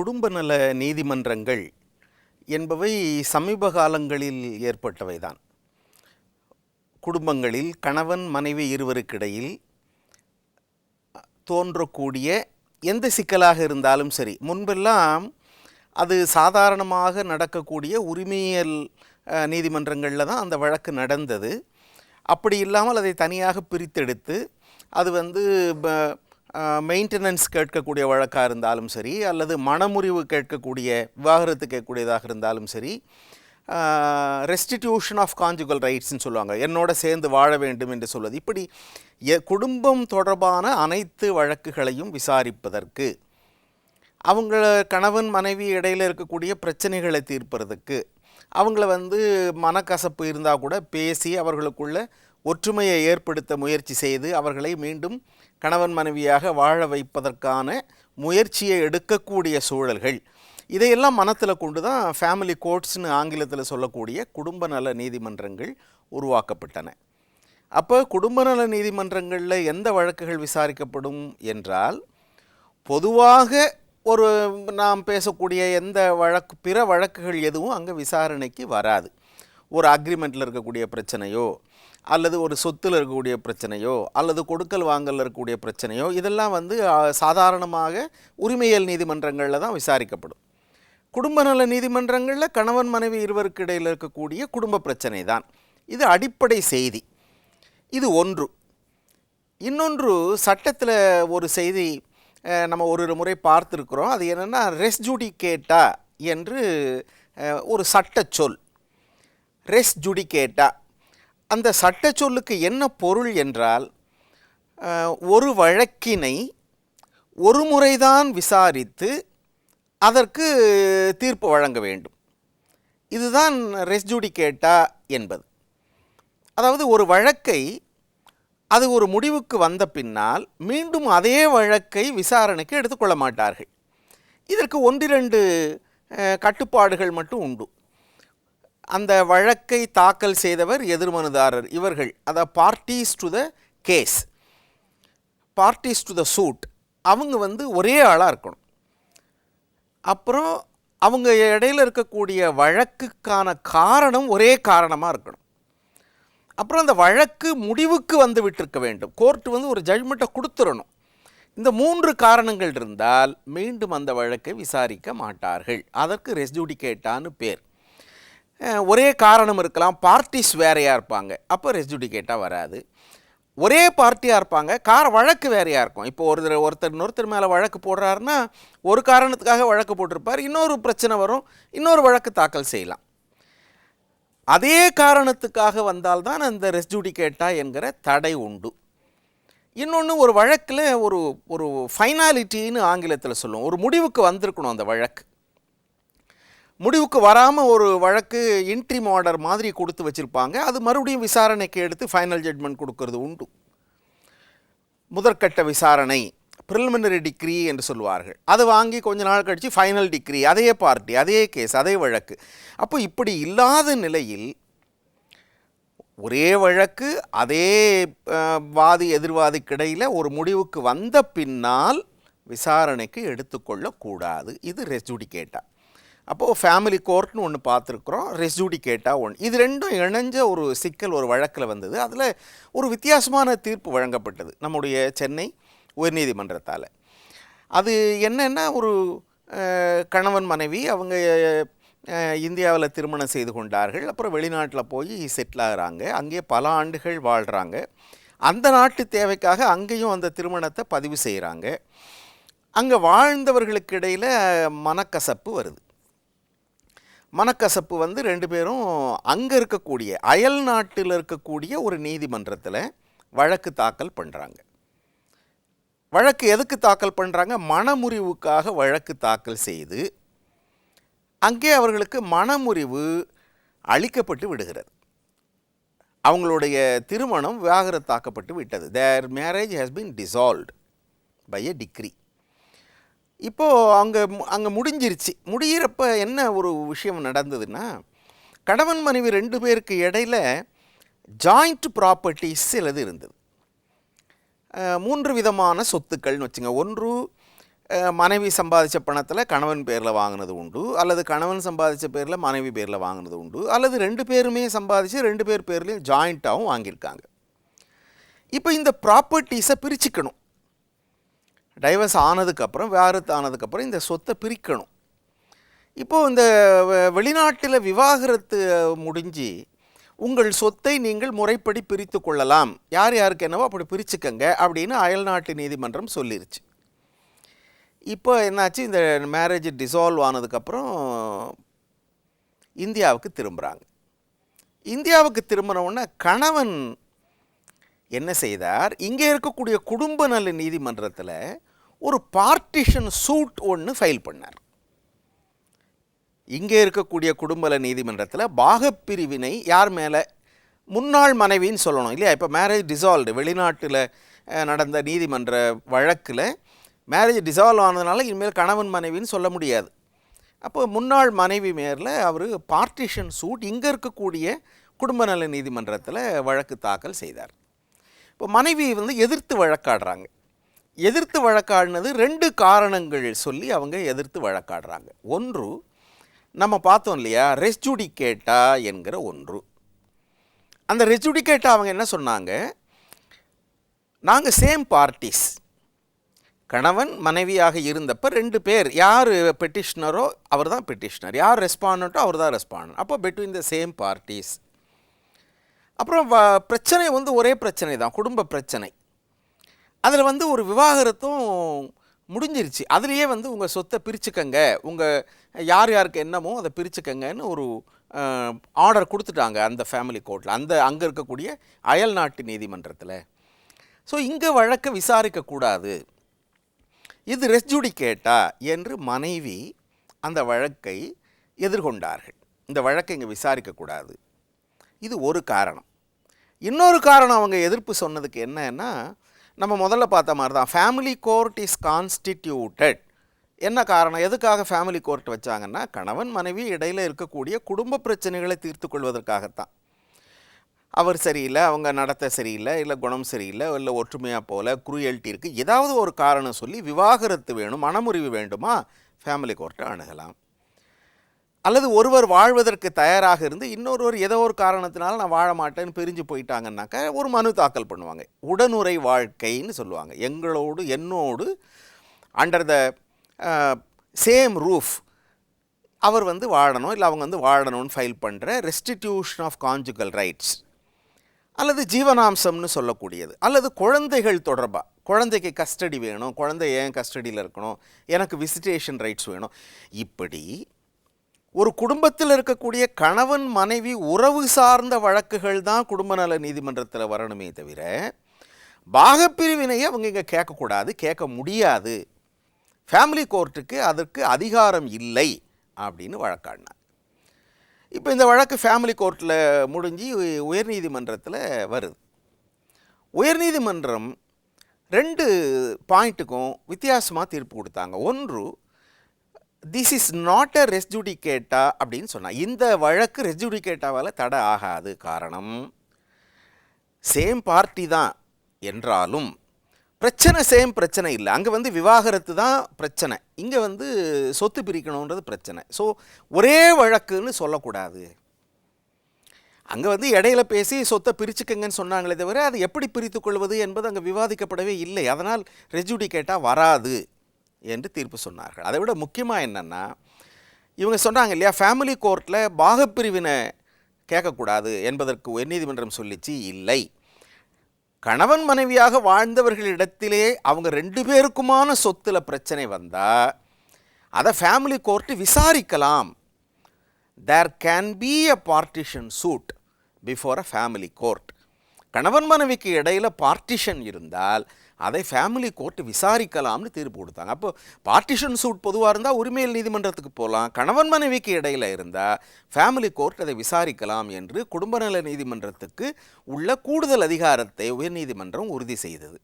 குடும்ப நல நீதிமன்றங்கள் என்பவை சமீப காலங்களில் ஏற்பட்டவைதான். குடும்பங்களில் கணவன் மனைவி இருவருக்கிடையில் தோன்றக்கூடிய எந்த சிக்கலாக இருந்தாலும் சரி முன்பெல்லாம் அது சாதாரணமாக நடக்கக்கூடிய உரிமையியல் நீதிமன்றங்களில் தான் அந்த வழக்கு நடந்தது. அப்படி இல்லாமல் அதை தனியாக பிரித்தெடுத்து அது வந்து மெயின்டெனன்ஸ் கேட்கக்கூடிய வழக்காக இருந்தாலும் சரி அல்லது மனமுறிவு கேட்கக்கூடிய விவாகரத்து கேட்கக்கூடியதாக இருந்தாலும் சரி ரெஸ்டிடியூஷன் ஆஃப் கான்ஜுகல் ரைட்ஸ்னு சொல்லுவாங்க. என்னோட சேர்ந்து வாழ வேண்டும் என்று சொல்வது. இப்படி எ- குடும்பம் தொடர்பான அனைத்து வழக்குகளையும் விசாரிப்பதற்கு அவங்கள கணவன் மனைவி இடையில் இருக்கக்கூடிய பிரச்சனைகளை தீர்ப்பதற்கு அவங்கள வந்து மனக்கசப்பு இருந்தால் கூட பேசி அவர்களுக்குள்ள ஒற்றுமையை ஏற்படுத்த முயற்சி செய்து அவர்களை மீண்டும் கணவன் மனைவியாக வாழ வைப்பதற்கான முயற்சியை எடுக்கக்கூடிய சூழல்கள். இதையெல்லாம் மனத்தில் கொண்டு தான் ஃபேமிலி கோர்ட்ஸ்னு ஆங்கிலத்தில் சொல்லக்கூடிய குடும்ப நல நீதிமன்றங்கள் உருவாக்கப்பட்டன. அப்போ குடும்ப நல நீதிமன்றங்களில் எந்த வழக்குகள் விசாரிக்கப்படும் என்றால் பொதுவாக ஒரு நாம் பேசக்கூடிய எந்த வழக்கு பிற வழக்குகள் எதுவும் அங்கே விசாரணைக்கு வராது. ஒரு அக்ரிமெண்ட்டில் இருக்கக்கூடிய பிரச்சனையோ அல்லது ஒரு சொத்தில் இருக்கக்கூடிய பிரச்சனையோ அல்லது கொடுக்கல் வாங்கல் இருக்கக்கூடிய பிரச்சனையோ இதெல்லாம் வந்து சாதாரணமாக உரிமையியல் நீதிமன்றங்களில் தான் விசாரிக்கப்படும். குடும்ப நல நீதிமன்றங்களில் கணவன் மனைவி இருவருக்கு இடையில் இருக்கக்கூடிய குடும்ப பிரச்சனை தான். இது அடிப்படை செய்தி. இது ஒன்று. இன்னொன்று சட்டத்தில் ஒரு செய்தி நம்ம ஒரு முறை பார்த்துருக்குறோம். அது என்னென்னா ரெஸ்ஜுடிகேட்டா என்று ஒரு சட்ட சொல். ரெஸ் ஜுடிகேட்டா அந்த சட்டச் சொல்லுக்கு என்ன பொருள் என்றால் ஒரு வழக்கினை ஒரு முறைதான் விசாரித்து அதற்கு தீர்ப்பு வழங்க வேண்டும். இதுதான் ரெஸ்ஜுடிகேட்டா என்பது. அதாவது ஒரு வழக்கை அது ஒரு முடிவுக்கு வந்த பின்னால் மீண்டும் அதே வழக்கை விசாரணைக்கு எடுத்துக்கொள்ள மாட்டார்கள். இதற்கு ஒன்றிரண்டு கட்டுப்பாடுகள் மட்டும் உண்டு. அந்த வழக்கை தாக்கல் செய்தவர் எதிர்மனுதாரர். இவர்கள் அதை parties to the case parties to the suit அவங்க வந்து ஒரே ஆளாக இருக்கணும். அப்புறம் அவங்க இடையில இருக்கக்கூடிய வழக்குக்கான காரணம் ஒரே காரணமாக இருக்கணும். அப்புறம் அந்த வழக்கு முடிவுக்கு வந்து விட்டிருக்க வேண்டும். கோர்ட்டு வந்து ஒரு ஜட்மெண்ட்டை கொடுத்துடணும். இந்த மூன்று காரணங்கள் இருந்தால் மீண்டும் அந்த வழக்கை விசாரிக்க மாட்டார்கள். அதற்கு ரெஸ்ஜூடிகேட்டான்னு பேர். ஒரே காரணம் இருக்கலாம். பார்ட்டிஸ் வேறையாக இருப்பாங்க. அப்போ ரெஜுடிகேட்டாக வராது. ஒரே பார்ட்டியாக இருப்பாங்க. கார வழக்கு வேறையாக இருக்கும். இப்போ ஒருத்தர் ஒருத்தர் இன்னொருத்தர் மேலே வழக்கு போடுறாருன்னா ஒரு காரணத்துக்காக வழக்கு போட்டிருப்பார். இன்னொரு பிரச்சனை வரும். இன்னொரு வழக்கு தாக்கல் செய்யலாம். அதே காரணத்துக்காக வந்தால்தான் அந்த ரெஸ்ஜூடிகேட்டா என்கிற தடை உண்டு. இன்னொன்று ஒரு வழக்கில் ஒரு ஒரு ஃபைனாலிட்டின்னு ஆங்கிலத்தில் சொல்லுவோம். ஒரு முடிவுக்கு வந்திருக்கணும் அந்த வழக்கு. முடிவுக்கு வராமல் ஒரு வழக்கு இன்ட்ரிம் ஆர்டர் மாதிரி கொடுத்து வச்சுருப்பாங்க. அது மறுபடியும் விசாரணைக்கு எடுத்து ஃபைனல் ஜட்மெண்ட் கொடுக்கறது உண்டு. முதற்கட்ட விசாரணை ப்ரிலிமினரி டிக்ரி என்று சொல்லுவார்கள். அதை வாங்கி கொஞ்ச நாள் கழித்து ஃபைனல் டிக்ரி அதே பார்ட்டி அதே கேஸ் அதே வழக்கு. அப்போ இப்படி இல்லாத நிலையில் ஒரே வழக்கு அதே வாதி எதிர்வாதிக்கிடையில் ஒரு முடிவுக்கு வந்த பின்னால் விசாரணைக்கு எடுத்துக்கொள்ளக்கூடாது. இது ரெஜுடிகேட்டா. அப்போது ஃபேமிலி கோர்ட்னு ஒன்று பார்த்துருக்குறோம். ரெஸ்ஜூடிகேட்டா ஒன்று இது ரெண்டும் இணைஞ்ச ஒரு சிக்கல் ஒரு வழக்கில் வந்தது. அதில் ஒரு வித்தியாசமான தீர்ப்பு வழங்கப்பட்டது நம்முடைய சென்னை உயர்நீதிமன்றத்தால். அது என்னென்னா ஒரு கணவன் மனைவி அவங்க இந்தியாவில் திருமணம் செய்து கொண்டார்கள். அப்புறம் வெளிநாட்டில் போய் செட்டில் ஆகிறாங்க. அங்கே பல ஆண்டுகள் வாழ்கிறாங்க அந்த நாட்டு தேவைக்காக அங்கேயும் அந்த திருமணத்தை பதிவு செய்கிறாங்க அங்கே வாழ்ந்தவர்களுக்கு இடையில் மனக்கசப்பு வருது. மனக்கசப்பு வந்து ரெண்டு பேரும் அங்கே இருக்கக்கூடிய அயல் நாட்டில் இருக்கக்கூடிய ஒரு நீதிமன்றத்தில் வழக்கு தாக்கல் பண்ணுறாங்க வழக்கு எதுக்கு தாக்கல் பண்ணுறாங்க மனமுறிவுக்காக வழக்கு தாக்கல் செய்து அங்கே அவர்களுக்கு மனமுறிவு அளிக்கப்பட்டு விடுகிறது. அவங்களுடைய திருமணம் விவாகரத்தாக்கப்பட்டு விட்டது. Their marriage has been dissolved by a decree இப்போது அங்கே அங்கே முடிஞ்சிருச்சு. முடியிறப்ப என்ன ஒரு விஷயம் நடந்ததுன்னா கணவன் மனைவி ரெண்டு பேருக்கு இடையில ஜாயிண்ட் ப்ராப்பர்ட்டிஸ் சிலது இருந்தது. மூன்று விதமான சொத்துக்கள்னு வச்சுங்க. ஒன்று மனைவி சம்பாதிச்ச பணத்தில் கணவன் பேரில் வாங்கினது உண்டு அல்லது கணவன் சம்பாதிச்ச பேரில் மனைவி பேரில் வாங்கினது உண்டு அல்லது ரெண்டு பேருமே சம்பாதிச்சு ரெண்டு பேர் பேர்லேயும் ஜாயிண்ட்டாகவும் வாங்கியிருக்காங்க. இப்போ இந்த ப்ராப்பர்ட்டிஸை பிரிச்சுக்கணும். டைவர்ஸ் ஆனதுக்கப்புறம் விவாகரத்து ஆனதுக்கப்புறம் இந்த சொத்தை பிரிக்கணும். இப்போது இந்த வெளிநாட்டில் விவாகரத்து முடிஞ்சு உங்கள் சொத்தை நீங்கள் முறைப்படி பிரித்து கொள்ளலாம். யார் யாருக்கு என்னவோ அப்படி பிரிச்சுக்கங்க அப்படின்னு அயல்நாட்டு நீதிமன்றம் சொல்லிருச்சு. இப்போ என்னாச்சு இந்த மேரேஜ் டிசால்வ் ஆனதுக்கப்புறம் இந்தியாவுக்கு திரும்புகிறாங்க இந்தியாவுக்கு திரும்பின கணவன் என்ன செய்தார்? இங்கே இருக்கக்கூடிய குடும்ப நல நீதிமன்றத்தில் ஒரு பார்ட்டிஷன் சூட் ஒன்று ஃபைல் பண்ணார். இங்கே இருக்கக்கூடிய குடும்பல நீதிமன்றத்தில் பாகப்பிரிவினை யார் மேலே? முன்னாள் மனைவின்னு சொல்லணும் இல்லையா? இப்போ மேரேஜ் டிசால்வ்டு வெளிநாட்டில் நடந்த நீதிமன்ற வழக்கில் மேரேஜ் டிசால்வ் ஆனதுனால இனிமேல் கணவன் மனைவின்னு சொல்ல முடியாது. அப்போ முன்னாள் மனைவி மேரில் அவர் பார்ட்டிஷன் சூட் இங்கே இருக்கக்கூடிய குடும்ப நல நீதிமன்றத்தில் வழக்கு தாக்கல் செய்தார். இப்போ மனைவி வந்து எதிர்த்து வழக்காடுறாங்க. எதிர்த்து வழக்காடினது ரெண்டு காரணங்கள் சொல்லி அவங்க எதிர்த்து வழக்காடுறாங்க. ஒன்று நம்ம பார்த்தோம் இல்லையா ரெஸ்ஜுடிகேட்டா என்கிற ஒன்று. அந்த ரெஸ்ஜுடிகேட்டா அவங்க என்ன சொன்னாங்க? நாங்கள் சேம் பார்ட்டிஸ். கணவன் மனைவியாக இருந்தப்ப ரெண்டு பேர் யார் பெட்டிஷ்னரோ அவர் தான் பெட்டிஷ்னர். யார் ரெஸ்பாண்டோ அவர் தான் ரெஸ்பாண்ட் அப்போ பிட்வீன் த சேம் பார்ட்டிஸ் அப்புறம் வ- பிரச்சனை வந்து ஒரே பிரச்சனை தான் குடும்ப பிரச்சனை. அதில் வந்து ஒரு விவாகரத்தும் முடிஞ்சிருச்சு. அதுலேயே வந்து உங்கள் சொத்தை பிரிச்சுக்கங்க. உங்கள் யார் யாருக்கு என்னமோ அதை பிரிச்சுக்கங்கன்னு ஒரு ஆர்டர் கொடுத்துட்டாங்க அந்த ஃபேமிலி கோர்ட்டில் அந்த அங்கே இருக்கக்கூடிய அயல் நாட்டு நீதிமன்றத்தில். ஸோ இங்கே வழக்கை விசாரிக்கக்கூடாது இது ரெஸ்ஜுடிகேட்டா என்று மனைவி அந்த வழக்கை எதிர்கொண்டார்கள். இந்த வழக்கை இங்கே விசாரிக்கக்கூடாது இது ஒரு காரணம். இன்னொரு காரணம் அவங்க எதிர்ப்பு சொன்னதுக்கு என்னன்னா நம்ம முதல்ல பார்த்த மாதிரி தான் ஃபேமிலி கோர்ட் இஸ் கான்ஸ்டிடியூட்டட் என்ன காரணம்? எதுக்காக ஃபேமிலி கோர்ட் வச்சாங்கன்னா கணவன் மனைவி இடையில் இருக்கக்கூடிய குடும்ப பிரச்சனைகளை தீர்த்து கொள்வதற்காகத்தான். அவர் சரியில்லை அவங்க நடத்தை சரியில்லை இல்லை குணம் சரியில்லை இல்லை ஒற்றுமையாக போல குரூயல்ட்டி இருக்குது ஏதாவது ஒரு காரணம் சொல்லி விவாகரத்து வேணும் மனமுறிவு வேண்டுமா? ஃபேமிலி கோர்ட்டை அணுகலாம். அல்லது ஒருவர் வாழ்வதற்கு தயாராக இருந்து இன்னொருவர் ஏதோ ஒரு காரணத்தினால நான் வாழ மாட்டேன்னு பிரிஞ்சு போயிட்டாங்கன்னாக்கா ஒரு மனு தாக்கல் பண்ணுவாங்க. உடனுரை வாழ்க்கைன்னு சொல்லுவாங்க. எங்களோடு என்னோடு அண்டர் த சேம் ரூஃப் அவர் வந்து வாழணும் இல்லை அவங்க வந்து வாழணும்னு ஃபைல் பண்ணுற ரெஸ்டிடியூஷன் ஆஃப் கான்ஜுகல் ரைட்ஸ் அல்லது ஜீவனாம்சம்னு சொல்லக்கூடியது. அல்லது குழந்தைகள் தொடர்பாக குழந்தைக்கு கஸ்டடி வேணும் குழந்தை ஏன் கஸ்டடியில் இருக்கணும் எனக்கு விசிட்டேஷன் ரைட்ஸ் வேணும். இப்படி ஒரு குடும்பத்தில் இருக்கக்கூடிய கணவன் மனைவி உறவு சார்ந்த வழக்குகள் தான் குடும்ப நல நீதிமன்றத்தில் வரணுமே தவிர பாகப்பிரிவினையை அவங்க இங்கே கேட்கக்கூடாது கேட்க முடியாது. ஃபேமிலி கோர்ட்டுக்கு அதற்கு அதிகாரம் இல்லை அப்படின்னு வழக்காடினார் இப்போ இந்த வழக்கு ஃபேமிலி கோர்ட்டில் முடிஞ்சு உயர்நீதிமன்றத்தில் வருது. உயர்நீதிமன்றம் ரெண்டு பாயிண்ட்டுக்கும் வித்தியாசமாக தீர்ப்பு கொடுத்தாங்க. ஒன்று this is not a res judicata அப்படின்னு சொன்னால் இந்த வழக்கு ரெஸ்ஜுடிகேட்டாவால் தடை ஆகாது. காரணம் சேம் பார்ட்டி தான் என்றாலும் பிரச்சனை சேம் பிரச்சனை இல்லை. அங்கே வந்து விவாகரத்து தான் பிரச்சனை. இங்கே வந்து சொத்து பிரிக்கணுன்றது பிரச்சனை. ஸோ ஒரே வழக்குன்னு சொல்லக்கூடாது. அங்கே வந்து இடையில பேசி சொத்தை பிரிச்சுக்கங்கன்னு சொன்னாங்களே தவிர அது எப்படி பிரித்துக்கொள்வது என்பது அங்கே விவாதிக்கப்படவே இல்லை. அதனால் ரெஜுடிகேட்டாக வராது. என்று தீர்ப்பு சொன்னார்கள். அதை விட முக்கியமாக என்னென்னா இவங்க சொன்னாங்க இல்லையா ஃபேமிலி கோர்ட்டில் பாகப்பிரிவினை கேட்கக்கூடாது என்பதற்கு உயர்நீதிமன்றம் சொல்லிச்சு இல்லை. கணவன் மனைவியாக வாழ்ந்தவர்களிடத்திலே அவங்க ரெண்டு பேருக்குமான சொத்துல பிரச்சனை வந்தால் அதை family court விசாரிக்கலாம். There can be a partition suit before a family court கணவன் மனைவிக்கு இடையில் பார்ட்டிஷன் இருந்தால் அதை ஃபேமிலி கோர்ட்டு விசாரிக்கலாம்னு தீர்ப்பு கொடுத்தாங்க. அப்போ பார்ட்டிஷன் சூட் பொதுவாக இருந்தால் உரிமையல் நீதிமன்றத்துக்கு போகலாம் கணவன் மனைவிக்கு இடையில் இருந்தால் ஃபேமிலி கோர்ட் அதை விசாரிக்கலாம் என்று குடும்ப நல நீதிமன்றத்துக்கு உள்ள கூடுதல் அதிகாரத்தை உயர்நீதிமன்றம் உறுதி செய்தது.